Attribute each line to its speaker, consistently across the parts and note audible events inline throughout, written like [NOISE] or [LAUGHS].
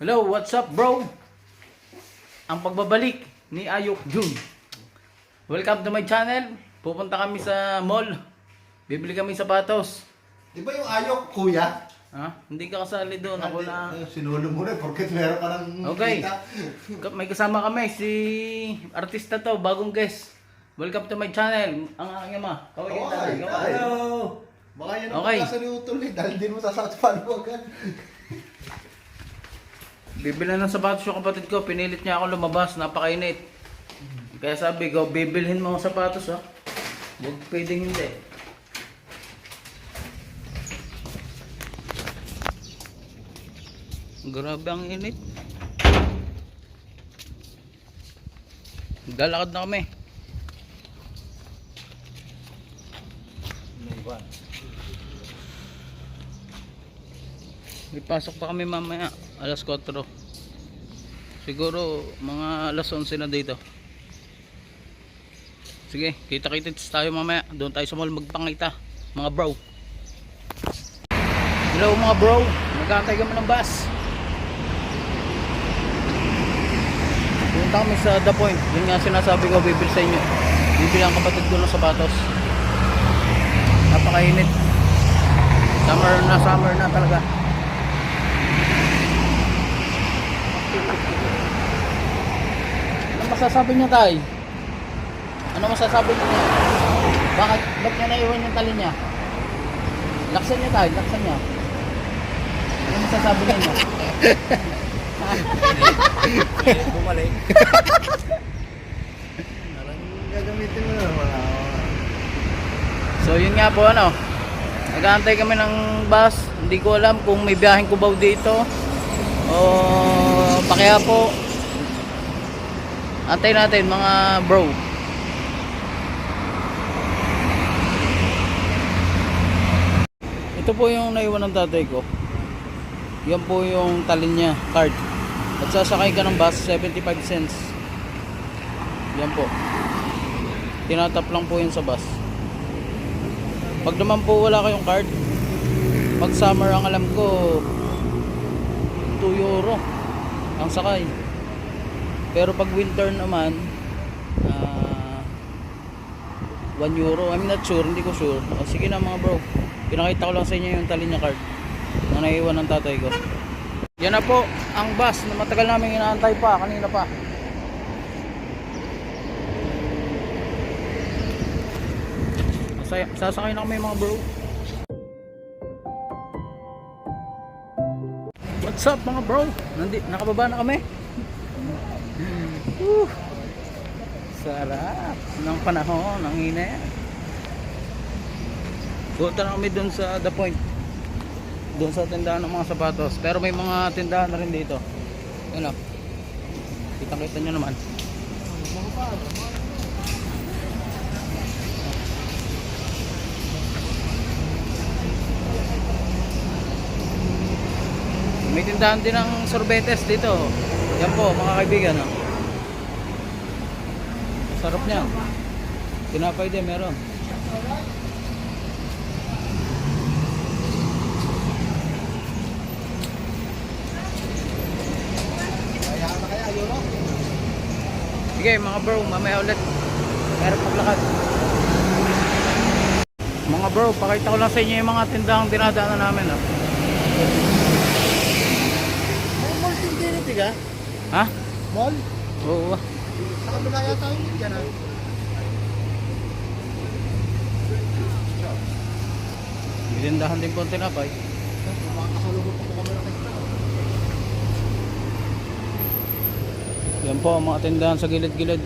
Speaker 1: Hello, what's up bro? Ang pagbabalik ni Ayok Jun. Welcome to my channel. Pupunta kami sa mall. Bibili kami sapatos.
Speaker 2: Di ba yung ayok, kuya?
Speaker 1: Ha? Hindi ka kasali doon. Ako na.
Speaker 2: Sinulo mo na, porket meron ka ng
Speaker 1: Okay.
Speaker 2: kita.
Speaker 1: Ka- May kasama kami si artista to, bagong guest. Welcome to my channel. Ang aking ama. Kaway kita. Kaway.
Speaker 2: kaway. Baka yan ang
Speaker 1: Okay.
Speaker 2: ni Utol eh, dahil din mo sa South Paluwagan.
Speaker 1: Bibili ng sapatos yung kapatid ko. Pinilit niya ako lumabas. Napakainit. Kaya sabi ko, bibilhin mo ang sapatos ha. Huwag pwedeng hindi. Grabe ang init. Galakad na kami. May pasok pa kami mamaya, alas 4. Siguro mga alas 11 na dito. Sige, kita-kita tayo mamaya. Doon tayo sa mall magpangita, mga bro. Hello mga bro, nagkakantay kami ng bus. Punta kami sa The Point. Yun nga sinasabi ko, bibili sa inyo. Bibili ang kapatid ko ng sapatos. Napakainit. Summer na summer na talaga. Ano masasabi niya tay? Ano masasabi niya? Bakit? Ba't niya naiwan yung tali niya? Laksan niya tay, laksan niya. Ano masasabi niya?
Speaker 2: Bumalik. Parang gagamitin mo na mga...
Speaker 1: So yun nga po ano. Nag-aantay kami ng bus. Hindi ko alam kung may biyaheng kubaw dito. O pakaya po. Antay natin mga bro. Ito po yung naiwan ng tatay ko. Yan po yung talin niya, card. At sasakay ka ng bus, 75 cents. Yan po. Tinatap lang po yun sa bus. Pag naman po wala kayong card, pag summer ang alam ko, 2 euro ang sakay. Pero pag winter naman, ah, 1 euro. I'm not sure, hindi ko sure. O, sige na mga bro. Pinakita ko lang sa inyo yung talinya card na naiwan ng tatay ko. Yan na po ang bus na matagal namin inaantay pa, kanina pa. Sasakay na kami mga bro. What's up mga bro? Nandi, nakababa na kami. Woo. Sarap ng panahon, ang init. Punta na kami dun sa The Point. Doon sa tindahan ng mga sapatos. Pero may mga tindahan na rin dito. Yan o. Kitang-kita nyo naman. May tindahan din ng sorbetes dito. Yan po mga kaibigan. Oh. Sarap niya. Tinapay din meron. Sige mga bro, mamaya ulit. Meron paglakad. Mga bro, pakita ko lang sa inyo yung mga tindahang dinadaanan namin. Oh.
Speaker 2: Ka?
Speaker 1: Ha?
Speaker 2: Mall?
Speaker 1: Oo. ah.
Speaker 2: Sa kabila yata yung dyan ha?
Speaker 1: May tindahan din po ang tinapay.
Speaker 2: Makakasalubot pa po kami na.
Speaker 1: Yan po ang mga tindahan sa gilid-gilid.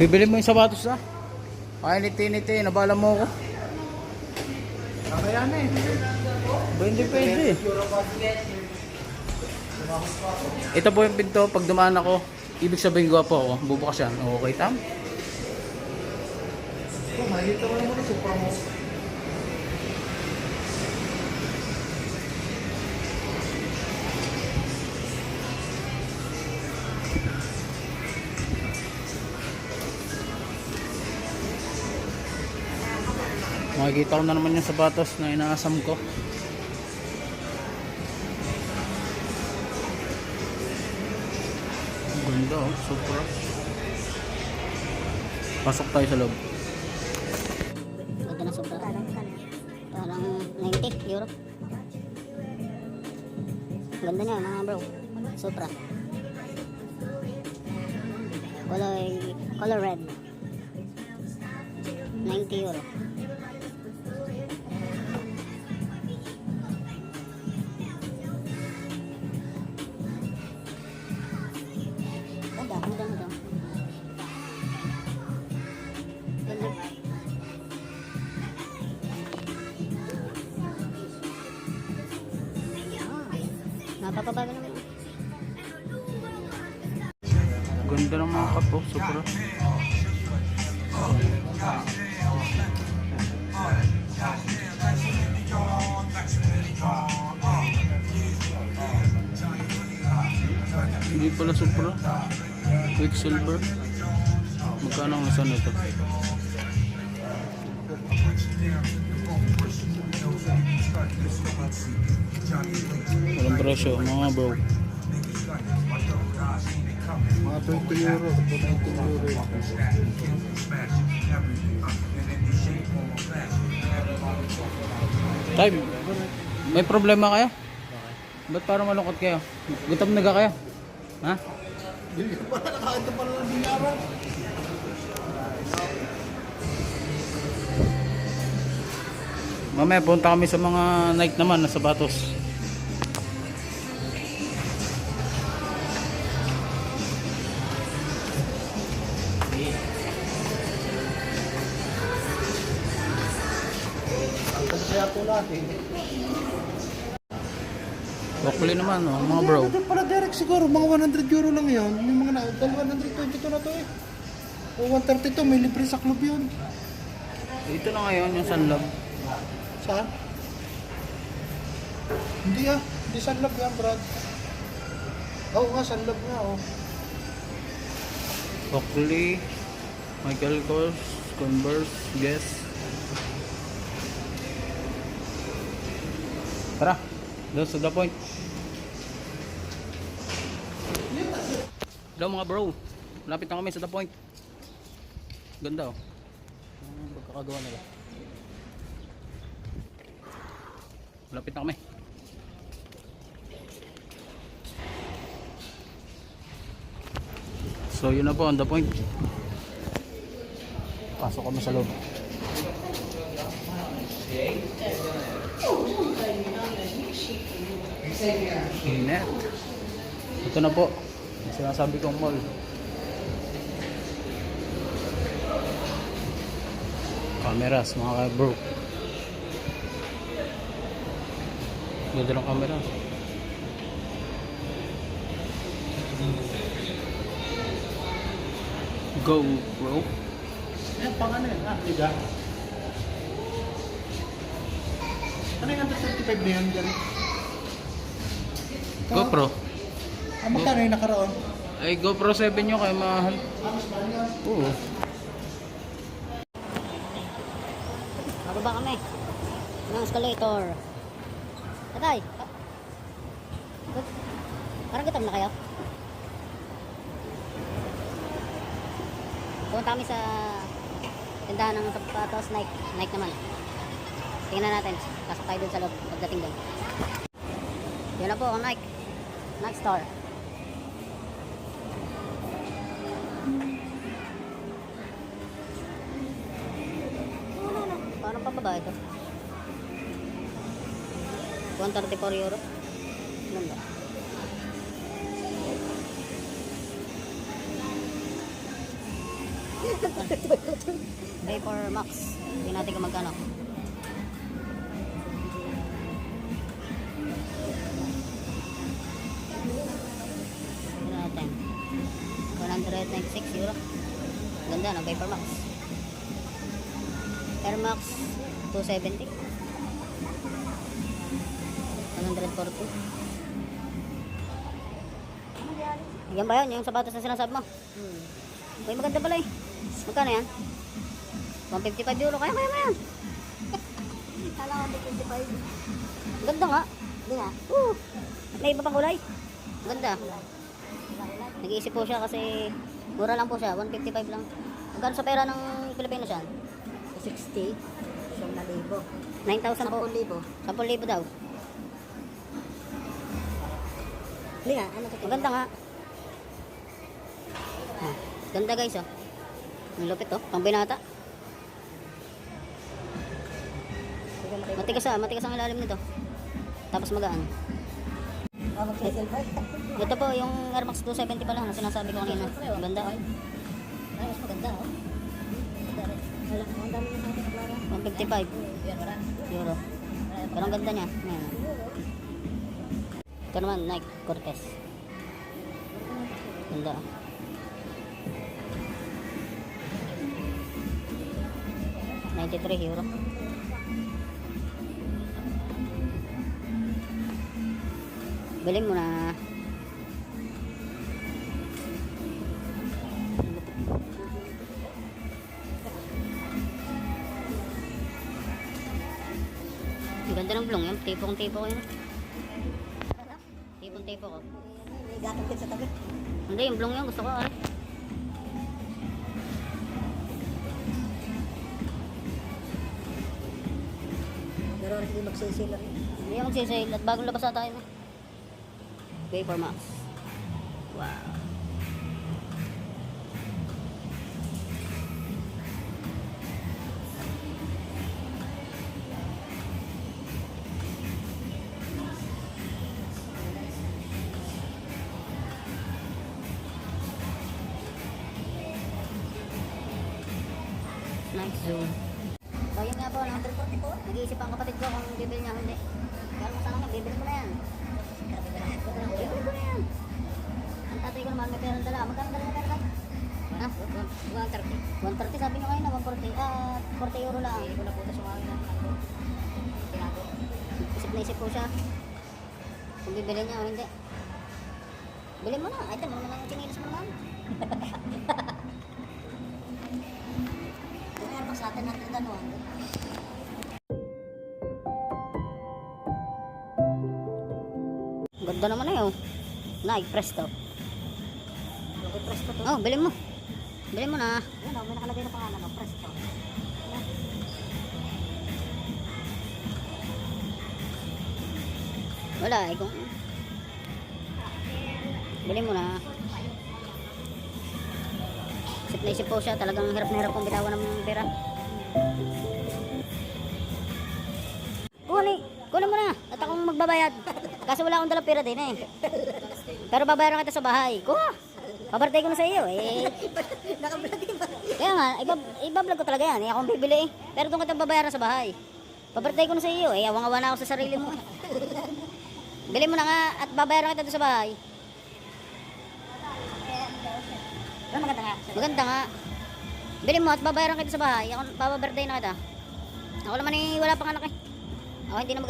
Speaker 1: Bibili mo yung sapatos ha? Painit-init nabala mo ako.
Speaker 2: Kaya na eh.
Speaker 1: Ba hindi pwede. Ito po yung pinto. Pag dumaan ako, ibig sabihin ko po ako. Bubukas yan. Okay, tam?
Speaker 2: Makikita mo naman ito, pa mo.
Speaker 1: Makikita ko na naman yung sapatos na inaasam ko. Ganda oh, super. Pasok tayo sa loob.
Speaker 3: Ganda na sobra. Parang 90 euro. Ganda niya mga bro. Supra. Color, color red. 90 euro.
Speaker 1: Hindi pala super. Quicksilver. Magkano ang isa nito? Walang presyo mga bro.
Speaker 2: Mga 20 euro, 20 euro.
Speaker 1: Time, may problema kayo? Ba't parang malungkot kayo? Gutom na ka kayo? Ha?
Speaker 2: Hindi ko pala binaran.
Speaker 1: Mamaya punta kami sa mga night naman na
Speaker 2: natin.
Speaker 1: Broccoli naman oh, mga bro.
Speaker 2: Direct siguro, mga 100 euro lang yun. Yung mga na, dahil 122 na to eh. O 132, may libre sa club yun.
Speaker 1: Ito na ngayon yung sunlog.
Speaker 2: Saan? Hindi ah, hindi sunlove yan, Brad. Oo nga, sunlove nga, oh.
Speaker 1: Broccoli, Michael Kors, Converse, Guess. Tara, doon to the point. Hello mga bro, lapit na kami sa the point. Ganda oh. Ang pagkakagawa nila. Lapit na kami. So yun na po on the point. Pasok kami sa loob. Init. Ito na po. Sinasabi kong mall. Cameras mga ka-bro. Ganda ng camera. Go bro.
Speaker 2: Ayan, pang ano yun, ah, liga. Ano yung 135 na yun, Gary?
Speaker 1: GoPro.
Speaker 2: Ah, magkano yung nakaroon?
Speaker 1: Ay GoPro 7 nyo kay mahal.
Speaker 2: Mas mahal yun.
Speaker 1: Oo.
Speaker 3: Bababa kami. Ng escalator. Tatay. Parang gutom na kayo. Pumunta kami sa tindahan ng sapatos Nike. Nike naman. Tingnan natin. Pasok tayo dun sa loob pagdating dun. Yun na po ang Nike. Nike Store. Na. Parang pababa ito. 134 euro. Ganda. Vapor Max. Hindi natin kung magkano. Tingnan natin. 196 euro. Ganda no, Vapor Max. 270. 140. Yan ba yun? Yung sapatos na sinasabi mo? Hmm. Uy, maganda pala eh. Magkano yan? 155 euro. Kaya kaya mo yan. [LAUGHS] Kala ko 155. Ganda nga. Hindi nga. Uh, may iba pang kulay. Ganda. Nag-iisip po siya kasi mura lang po siya. 155 lang. Magkano sa pera ng Pilipino siya?
Speaker 4: 60, siyam na libo.
Speaker 3: 9,000 po.
Speaker 4: 10,000.
Speaker 3: 10,000 daw.
Speaker 4: Hindi nga, ano to?
Speaker 3: Maganda nga. Ah, ganda guys oh. Ang lupit oh, pang binata. Matigas ah, matigas ang ilalim nito. Tapos magaan.
Speaker 4: Oh, mag-silver.
Speaker 3: Ito po yung Air Max 270 pala na sinasabi ko kanina. Ang ganda oh.
Speaker 4: Ay, mas maganda, oh. Ang dami na kaplara.
Speaker 3: 155
Speaker 4: Yan, wala.
Speaker 3: euro. Pero ang ganda niya. Ayan. Ito naman, Nike Cortez. Ganda. Ninety-three euro. Bilhin mo na. Tipong-tipo ko yun. Tipong-tipo ko.
Speaker 4: May gatong din sa tabi.
Speaker 3: Hindi, yung blong yan. Gusto ko. Ano?
Speaker 4: Pero hindi magsisila rin.
Speaker 3: Hindi ako magsisale. At bagong labas na tayo. Vapor Max. Wow. Nice zoom. So yun nga po, no? nag-iisip ang kapatid ko kung bibili niya hindi. Pero kung saan bibili ko na yan. Bibili ko na yan. Ang tatay ko naman may perang dala. Magkano dala na pera tayo? Ha? 130. 130 sabi niyo kayo na 140. Ah, 40 euro lang. Hindi ko na po ito sumakay na. Tinago. Isip na isip po siya. Kung bibili niya o hindi. Bili mo na. Ay, ito mo naman ang chinilas mo naman. [LAUGHS]
Speaker 4: Pa sa atin natin gano'n.
Speaker 3: Ganda naman na yun. Nike Presto.
Speaker 4: Yung presto to.
Speaker 3: Oh, bilhin mo. Bilhin mo na.
Speaker 4: Yan, oh, may nakalagay na pangalan, oh, presto.
Speaker 3: Wala eh kung... Bilhin mo na. Isip na isip po siya. Talagang hirap na hirap kong bitawan ng pera. Kunin, kunin mo na. At akong magbabayad. Kasi wala akong dalang pera din eh. Pero babayaran kita sa bahay. Kuha. Pabartay ko na sa iyo eh.
Speaker 4: Nakablog ba?
Speaker 3: Kaya nga, iba, iba-vlog ko talaga yan. Eh, akong bibili eh. Pero doon kita babayaran sa bahay. Pabartay ko na sa iyo eh. Awang-awa na ako sa sarili mo eh. [LAUGHS] Bili mo na nga at babayaran kita doon sa bahay.
Speaker 4: Pero maganda nga.
Speaker 3: Maganda nga. Bili mo at babayaran kita sa bahay. Ako, bababirthday na kita. Ako naman eh, wala pang anak eh. Ako hindi na.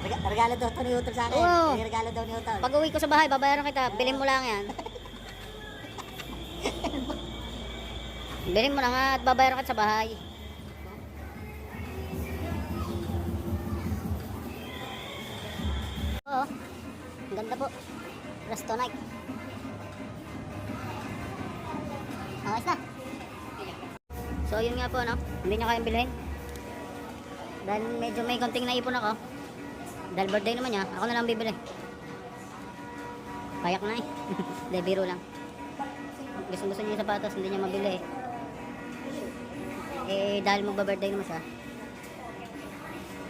Speaker 4: Rega- Regalo daw ito ni Utol sa akin.
Speaker 3: Oo.
Speaker 4: May regalo daw ni Utol.
Speaker 3: Pag uwi ko sa bahay, babayaran kita. Bilhin mo lang yan. Bilhin mo na nga at babayaran kita sa bahay. Oo. Ang ganda po. Resto night. Ayos na. So yun nga po no. Hindi niya kayang bilhin. Dahil medyo may konting naipon ako. Dahil birthday naman niya, ako na lang bibili. Payak na eh. [LAUGHS] Hindi, biro lang. Gusto gusto niya yung sapatos, hindi niya mabili eh. Eh, dahil magba-birthday naman siya,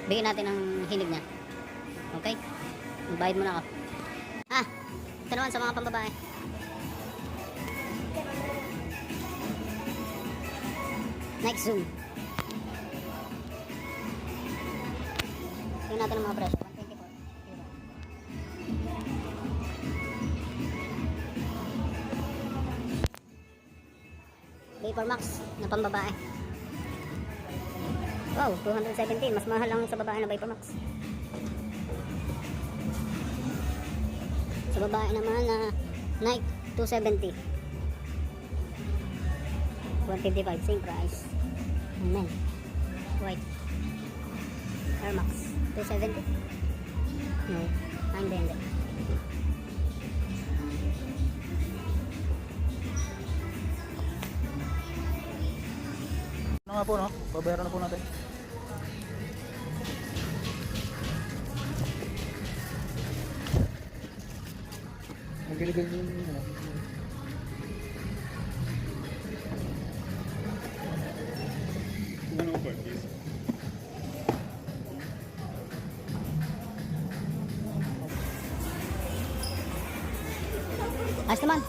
Speaker 3: bigyan natin ang hilig niya. Okay? Magbayad mo na ako. Ah, ito naman sa mga pambabae. Next Zoom. Tingnan natin ang mga presyo. 124. Euro. Vapor Max na pambabae. Wow, 217. Mas mahal lang sa babae na Vapor Max. Sa babae naman na Nike 270. 155, same price. Men. White. Air Max 270. No, ah, hindi, hindi.
Speaker 1: Ano nga po, no? Babayaran na po natin.
Speaker 2: Magiligay yung ano.
Speaker 3: Ayos naman.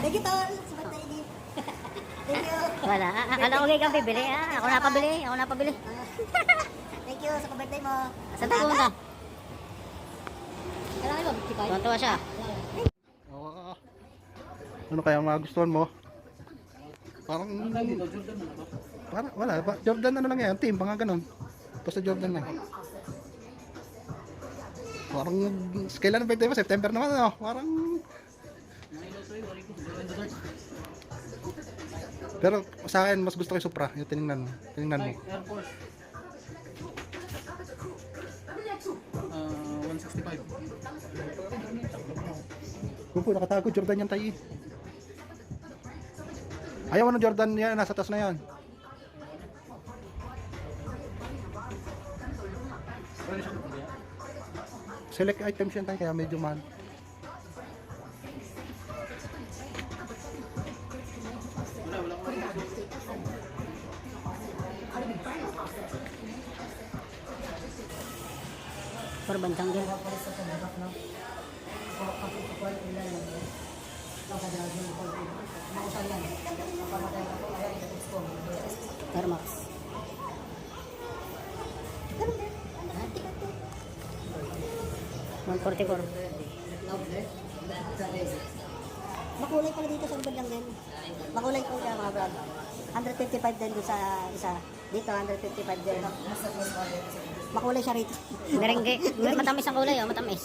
Speaker 4: Thank you, Tol. Sa birthday ni. [LAUGHS] Thank you.
Speaker 3: Wala. Ah, Akala ko kayo kang bibili. Ah, ako na pabili. Ako na pabili. [LAUGHS]
Speaker 4: Thank you sa birthday mo.
Speaker 3: Saan tayo pumunta?
Speaker 4: Kailangan mo, 55.
Speaker 3: Tuwan-tuwa siya.
Speaker 2: Ano kaya magustuhan mo? Parang Parang wala ba? Jordan ano lang yan, team, mga ganun. Basta Jordan lang. Parang kailan ang birthday mo? September naman ano? Parang Pero sa akin mas gusto ko yung Supra, yung tiningnan mo. Tiningnan mo.
Speaker 1: Air Force. Ah, 165.
Speaker 2: Kung po nakatago Jordan yan tayo. eh. Ayaw ano Jordan yan, nasa taas na yan. Select items yan tayo kaya medyo mahal.
Speaker 3: For bantang din. Air Max. One forty four.
Speaker 4: Makulay pala dito sa ubad lang din. Makulay po siya mga brad. 155 din doon sa isa. Dito 155 din. Makulay siya rito.
Speaker 3: Merengue. Matamis ang kulay, oh, matamis.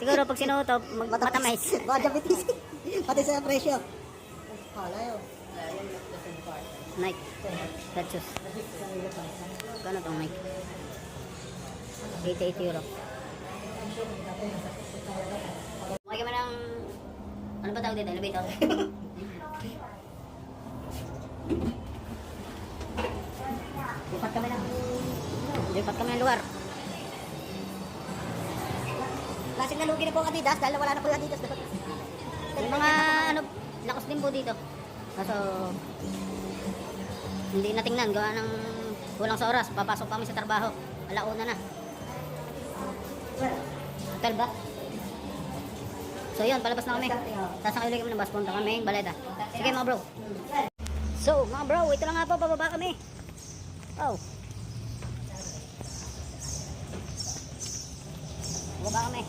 Speaker 3: Siguro pag sinuto, matamis.
Speaker 4: Baka diabetes. Pati sa presyo. Kalayo.
Speaker 3: Nike. Shoes. Kano tong Nike? 88 euro. Okay ka man ng... Ano ba tawag dito? Elevator? Lipat kami ng... Lipat kami ng lugar.
Speaker 4: Lasing na lugi na po ang Adidas dahil wala na po yung Adidas doon.
Speaker 3: Mga ano, lakas din po dito. Kaso, hindi na tingnan. Gawa ng kulang sa oras. Papasok kami sa trabaho. Alauna na. Hotel ba? So yun, palabas na kami. Sasakay ulit kami ng bus. Punta kami, baleta. Sige mga bro. So, mga bro, ito na nga po, pababa kami. Oh. Bababa kami.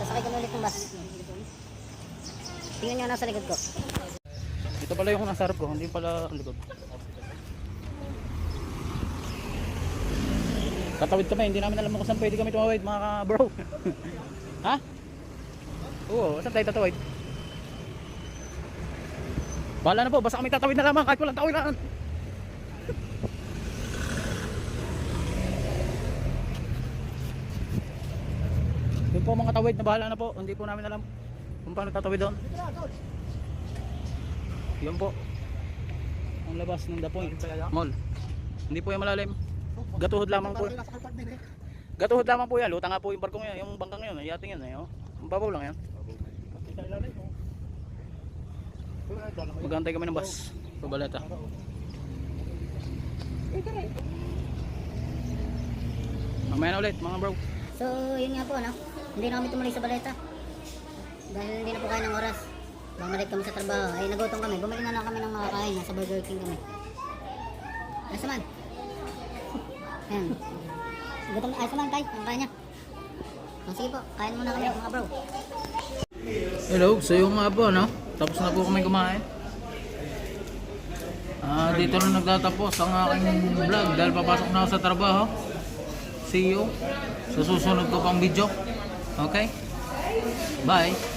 Speaker 3: Sasakay kami ulit ng bus. Tingnan nyo nasa likod ko.
Speaker 1: Ito pala yung nasa harap ko, hindi pala ang likod. Tatawid kami, hindi namin alam kung saan pwede kami tumawid mga bro. [LAUGHS] ha? Oo, saan tayo tatawid? Bahala na po, basta kami tatawid na lamang kahit walang tawiran. [LAUGHS] Yun po mga tawid na bahala na po, hindi po namin alam kung paano tatawid doon. Yan po. Ang labas ng The Point Mall. Hindi po yung malalim. Gatuhod lamang po. Gatuhod lamang po yan. Luta nga po yung barkong yan. Yung bangkang yun. Yating yan. Eh, oh. Ang babaw lang yan. Magantay kami ng bus. Pabalata. Mamaya na ulit mga bro.
Speaker 3: So, yun nga po, no? Hindi na kami tumuloy sa baleta. Dahil hindi na po kaya ng oras. Bumalik kami sa trabaho. Ay, nagutom kami. Bumalik na lang kami ng mga kain. Nasa Burger King kami. Ayos naman. [LAUGHS] Ayan. Gutom, ayos naman, tay. Ang kaya niya. Oh, sige po, kain muna kami, mga bro.
Speaker 1: Hello, so yung nga po, no? Tapos na po kami kumain. Ah, dito na nagtatapos ang aking vlog dahil papasok na ako sa trabaho. See you sa susunod ko pang video. Okay? Bye!